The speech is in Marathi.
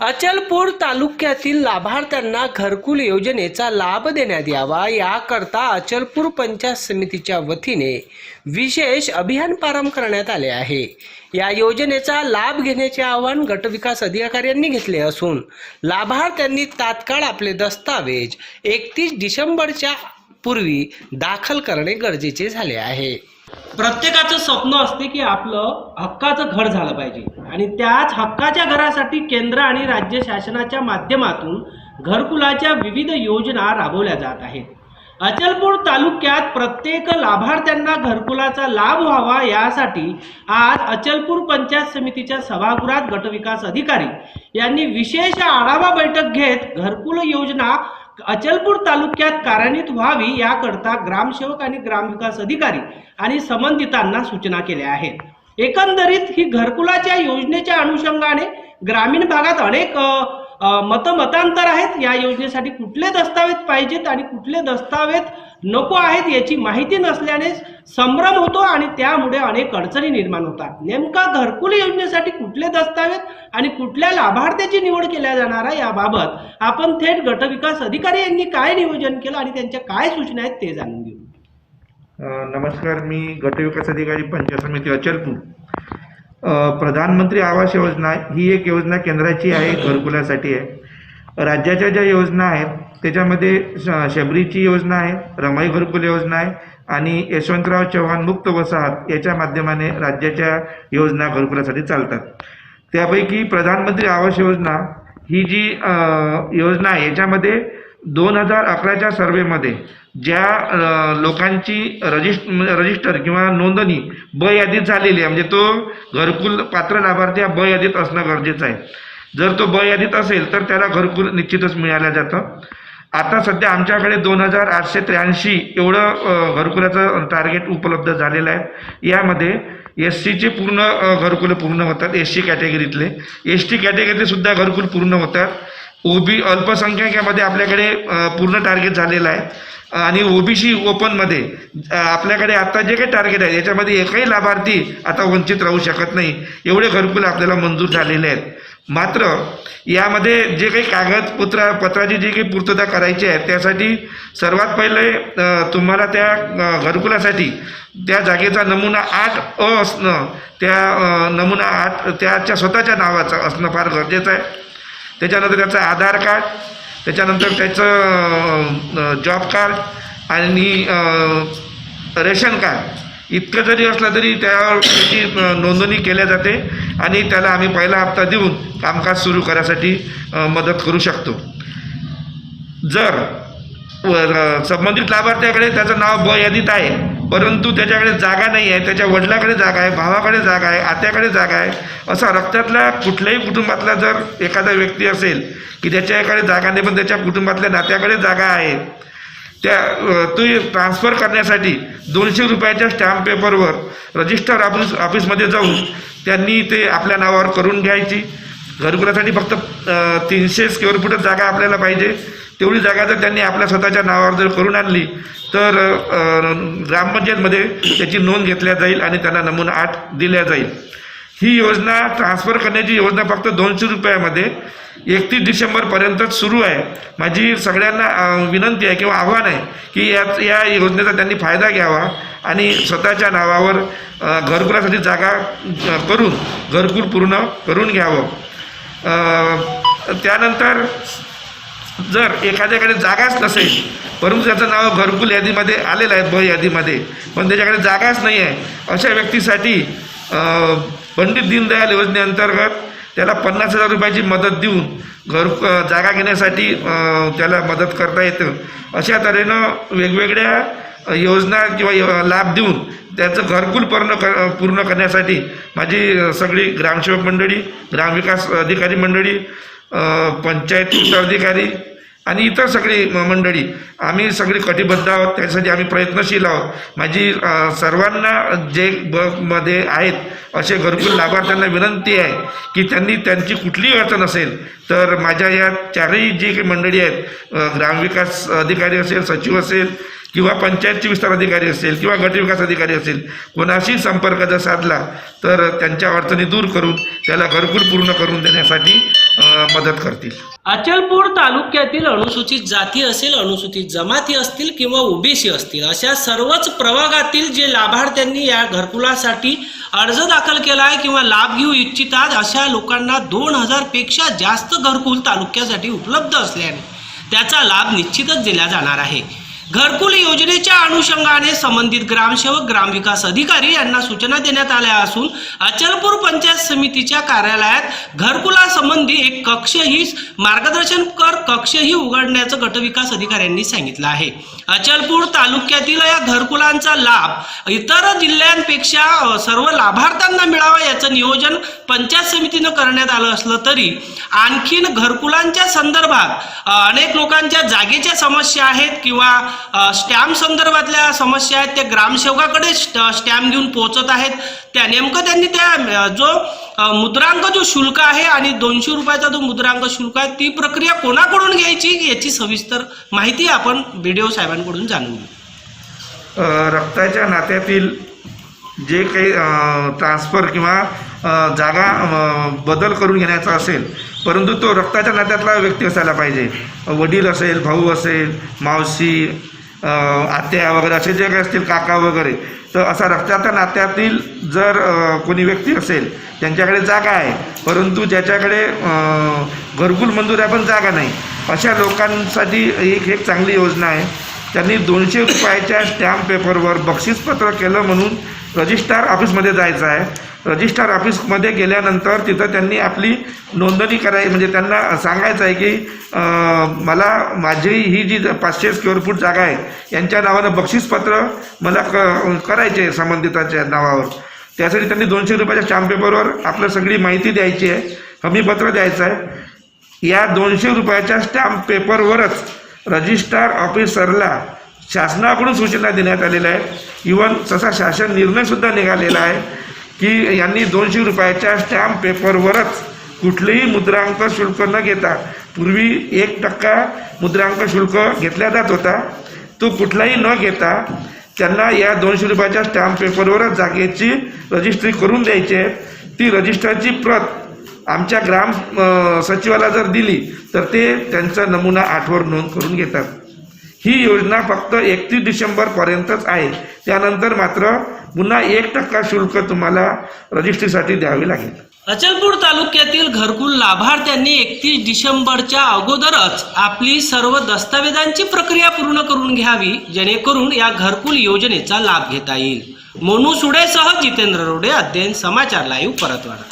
अचलपूर तालुक्यातील लाभार्थ्यांना घरकुल योजनेचा लाभ देण्यात यावा. याकरता अचलपूर पंचायत समितीच्या वतीने विशेष अभियान प्रारंभ करण्यात आले आहे. या योजनेचा लाभ घेण्याचे आवाहन गटविकास अधिकाऱ्यांनी घेतले असून लाभार्थ्यांनी तात्काळ आपले दस्तावेज एकतीस डिसेंबरच्या पूर्वी दाखल करणे गरजेचे झाले आहे. प्रत्येकाचं स्वप्न असते की आपलं हक्काचं घर झालं पाहिजे. आणि त्याच हक्काच्या घरासाठी केंद्र आणि राज्य शासनाच्या माध्यमातून घरकुलाच्या विविध योजना राबवल्या जात आहेत. अचलपूर तालुक्यात प्रत्येक लाभार्थ्यांना घरकुलाचा लाभ व्हावा यासाठी आज अचलपूर पंचायत समितीच्या सभागृहात गटविकास अधिकारी यांनी विशेष आढावा बैठक घेत घरकुल योजना अचलपूर तालुक्यात कार्यान्वित व्हावी याकरता ग्रामसेवक आणि ग्रामविकास अधिकारी आणि संबंधितांना सूचना केल्या आहेत. एकंदरीत ही घरकुलाच्या योजनेच्या अनुषंगाने ग्रामीण भागात अनेक मतमतांतर आहेत. या योजनेसाठी कुठले दस्तावेज पाहिजेत आणि कुठले दस्तावेज नको आहेत याची माहिती नसल्याने संभ्रम होतो आणि त्यामुळे अनेक अडचणी निर्माण होतात. नेमका घरकुल योजनेसाठी कुठले दस्तावेज आणि कुठल्या लाभार्थ्याची निवड केल्या जाणार आहे याबाबत आपण थेट गटविकास अधिकारी यांनी काय नियोजन केलं आणि त्यांच्या काय सूचना आहेत ते जाणून घेऊ. नमस्कार मी गटविकास अधिकारी पंचायत समिती अचलपूर प्रधानमंत्री आवास योजना ही एक योजना केंद्राची आहे घरकुलासाठी आहे. राज्याच्या ज्या योजना आहेत त्याच्यामध्ये श शबरीची योजना आहे रमाई घरकुल योजना आहे आणि यशवंतराव चव्हाण मुक्त वसाहत याच्या माध्यमाने राज्याच्या योजना घरकुलासाठी चालतात. त्यापैकी प्रधानमंत्री आवास योजना ही जी योजना आहे याच्यामध्ये दोन हजार अकराच्या सर्वेमध्ये ज्या लोकांची रजिस्ट रजिस्टर किंवा नोंदणी ब यादीत झालेली आहे म्हणजे तो घरकुल पात्र लाभार्थी हा ब यादीत असणं गरजेचं आहे. जर तो ब यादीत असेल तर त्याला घरकुल निश्चितच मिळालं जातं. आता सध्या आमच्याकडे दोन हजार आठशे त्र्याऐंशी एवढं घरकुलाचं टार्गेट उपलब्ध झालेलं आहे. यामध्ये एस सीचे पूर्ण घरकुलं पूर्ण होतात एस सी कॅटेगरीतले एस टी कॅटेगरीतले सुद्धा घरकुल पूर्ण होतात. ओबी अल्पसंख्याकामध्ये आपल्याकडे पूर्ण टार्गेट झालेलं आहे. आणि ओबीसी ओपनमध्ये आपल्याकडे आता जे काही टार्गेट आहे याच्यामध्ये एकही लाभार्थी आता वंचित राहू शकत नाही. एवढे घरकुल आपल्याला मंजूर झालेले आहेत. मात्र यामध्ये जे काही कागदपत्र पत्राची जी काही पूर्तता करायची आहे त्यासाठी सर्वात पहिले तुम्हाला त्या घरकुलासाठी त्या जागेचा नमुना आठ अ असणं त्या नमुना आठ त्याच्या स्वतःच्या नावाचं असणं फार गरजेचं आहे. त्याच्यानंतर त्याचं आधार कार्ड त्याच्यानंतर त्याचं जॉब कार्ड आणि रेशन कार्ड. इतकं जरी असलं तरी त्यावर त्याची नोंदणी केल्या जाते. आणि त्याला आम्ही पहिला हप्ता देऊन कामकाज सुरू करायसाठी मदत करू शकतो. जर व- संबंधित लाभार्थ्याकडे त्याचं नाव ब यादीत आहे परंतु त्याच्याकडे जागा नाही आहे त्याच्या वडिलाकडे जागा आहे भावाकडे जागा आहे आत्याकडे जागा आहे असा रक्तातल्या कुठल्याही कुटुंबातला जर एखादा व्यक्ती असेल की त्याच्याकडे जागा नाही पण त्याच्या कुटुंबातल्या नात्याकडे जागा आहे त्या अ, ट्रान्स्फर ट्रान्सफर करण्यासाठी दोनशे रुपयाच्या स्टॅम्प पेपरवर रजिस्टर ऑफिस ऑफिसमध्ये जाऊन त्यांनी ते आपल्या नावावर करून घ्यायची. घरकुलासाठी फक्त तीनशे स्क्वेअर फूट जागा आपल्याला पाहिजे. तेवढी जागा जर त्यांनी आपल्या स्वतःच्या नावावर जर करून आणली तर ग्रामपंचायतमध्ये त्याची नोंद घेतल्या जाईल आणि त्यांना नमुना आठ दिल्या जाईल. ही योजना ट्रान्सफर करण्याची योजना फक्त दोनशे रुपयामध्ये एकतीस डिसेंबरपर्यंतच सुरू आहे. माझी सगळ्यांना विनंती आहे किंवा आव्हान आहे की या या योजनेचा त्यांनी फायदा घ्यावा आणि स्वतःच्या नावावर घरकुलासाठी जागा करून घरकुल पूर्ण करून घ्यावं. त्यानंतर जर एखाद्याकडे जागाच नसेल परंतु त्याचं नाव घरकुल यादीमध्ये आलेलं आहे ब यादीमध्ये पण त्याच्याकडे जागाच नाही आहे अशा व्यक्तीसाठी पंडित दीनदयाल योजनेअंतर्गत त्याला पन्नास हजार रुपयाची मदत देऊन घर जागा घेण्यासाठी त्याला मदत करता येतं. अशा तऱ्हेनं वेगवेगळ्या योजना किंवा लाभ देऊन त्याचं घरकुल पूर्ण कर पूर्ण करण्यासाठी माझी सगळी ग्रामसेवक मंडळी ग्रामविकास अधिकारी मंडळी अ, पंचायत अधिकारी आणि इतर सगळी मंडळी आम्ही सगळी कटिबद्ध आहोत त्यासाठी आम्ही प्रयत्नशील आहोत. माझी सर्वांना जे ब मध्ये आहेत असे घरकुल लाभार्थ्यांना विनंती आहे की त्यांनी त्यांची कुठलीही अडचण असेल तर माझ्या या चारही जी काही मंडळी आहेत ग्रामविकास अधिकारी असेल सचिव असेल किंवा पंचायतची विस्तार अधिकारी असेल किंवा गटविकास अधिकारी असेल कोणाशी संपर्क जर साधला तर त्यांच्या अडचणी दूर करून त्याला घरकुल पूर्ण करून देण्यासाठी मदत करतील. अचलपूर तालुक्यातील अनुसूचित जाती असेल अनुसूचित जमाती असतील किंवा ओबीसी असतील अशा सर्वच प्रभागातील जे लाभार्थ्यांनी या घरकुलासाठी अर्ज दाखल केला आहे किंवा लाभ घेऊ इच्छितात अशा लोकांना दोन हजारपेक्षा जास्त घरकुल तालुक्यासाठी उपलब्ध असल्याने त्याचा लाभ निश्चितच दिला जाणार आहे. घरकुल योजनेच्या अनुषंगाने संबंधित ग्रामसेवक ग्रामविकास अधिकारी यांना सूचना देण्यात आल्या असून अचलपूर पंचायत समितीच्या कार्यालयात घरकुलासंबंधी एक कक्षही मार्गदर्शनकर कक्षही उघडण्याचं गटविकास अधिकाऱ्यांनी सांगितलं आहे. अचलपूर तालुक्यातील या घरकुलांचा लाभ इतर जिल्ह्यांपेक्षा सर्व लाभार्थ्यांना मिळावा याचं नियोजन पंचायत समितीनं करण्यात आलं असलं तरी आणखीन घरकुलांच्या संदर्भात अनेक लोकांच्या जागेच्या समस्या आहेत किंवा स्टॅम्प संदर्भातल्या समस्या आहेत ते ग्रामसेवकाकडे स्टॅम्प घेऊन पोहोचत आहेत. त्या नेमकं त्यांनी त्या जो मुद्रांक जो शुल्क आहे आणि दोनशे रुपयाचा जो मुद्रांक शुल्क आहे ती प्रक्रिया कोणाकडून घ्यायची याची सविस्तर माहिती आपण बीडीओ साहेबांकडून जाणून घेऊ. रक्ताच्या नात्यातील जे काही ट्रान्सफर किंवा जागा बदल करून घेण्याचा असेल परंतु तो रक्ताच्या नात्यातला व्यक्ती असायला पाहिजे. वडील असेल भाऊ असेल मावशी आत्या वगैरे असे जे काही असतील काका वगैरे तर असा रक्ताच्या नात्यातील जर कोणी व्यक्ती असेल त्यांच्याकडे जागा आहे परंतु ज्याच्याकडे घरकुल मंजूर आहे पण जागा नाही. अशा लोकांसाठी एक एक चांगली योजना आहे. त्यांनी दोनशे रुपयाच्या स्टॅम्प पेपरवर बक्षीसपत्र केलं म्हणून रजिस्ट्रार ऑफिसमध्ये जायचं आहे. रजिस्ट्रार ऑफिसमध्ये गेल्यानंतर तिथं त्यांनी आपली नोंदणी करायची म्हणजे त्यांना सांगायचं आहे की मला माझी ही जी पाचशे स्क्वेअर फूट जागा आहे यांच्या नावानं बक्षीसपत्र मला क करायचे आहे संबंधिताच्या नावावर. त्यासाठी त्यांनी दोनशे रुपयाच्या स्टॅम्प पेपरवर आपलं सगळी माहिती द्यायची आहे हमीपत्र द्यायचं आहे. या दोनशे रुपयाच्या स्टॅम्प पेपरवरच रजिस्ट्रार ऑफिसरला शासनाकडून सूचना देण्यात आलेल्या आहेत. इवन तसा शासन निर्णयसुद्धा निघालेला आहे की यांनी दोनशे रुपयाच्या स्टॅम्प पेपरवरच कुठलेही मुद्रांक शुल्क न घेता पूर्वी एक टक्का मुद्रांक शुल्क घेतला जात होता. तो कुठलाही न घेता त्यांना या दोनशे रुपयाच्या स्टॅम्प पेपरवरच जागेची रजिस्ट्री करून द्यायची आहे. ती रजिस्टरची प्रत आमच्या ग्राम सचिवाला जर दिली तर ते त्यांचा नमुना आठवर नोंद करून घेतात. ही योजना फक्त एकतीस डिसेंबरपर्यंतच आहे. त्यानंतर मात्र पुन्हा एक टक्का शुल्क तुम्हाला रजिस्ट्रीसाठी द्यावे लागेल. अचलपूर तालुक्यातील घरकुल लाभार्थ्यांनी एकतीस डिसेंबरच्या अगोदरच आपली सर्व दस्तावेजांची प्रक्रिया पूर्ण करून घ्यावी जेणेकरून या घरकुल योजनेचा लाभ घेता येईल. मोनू सुडेसह जितेंद्र रोडे अध्ययन समाचार लाईव्ह परतवाडा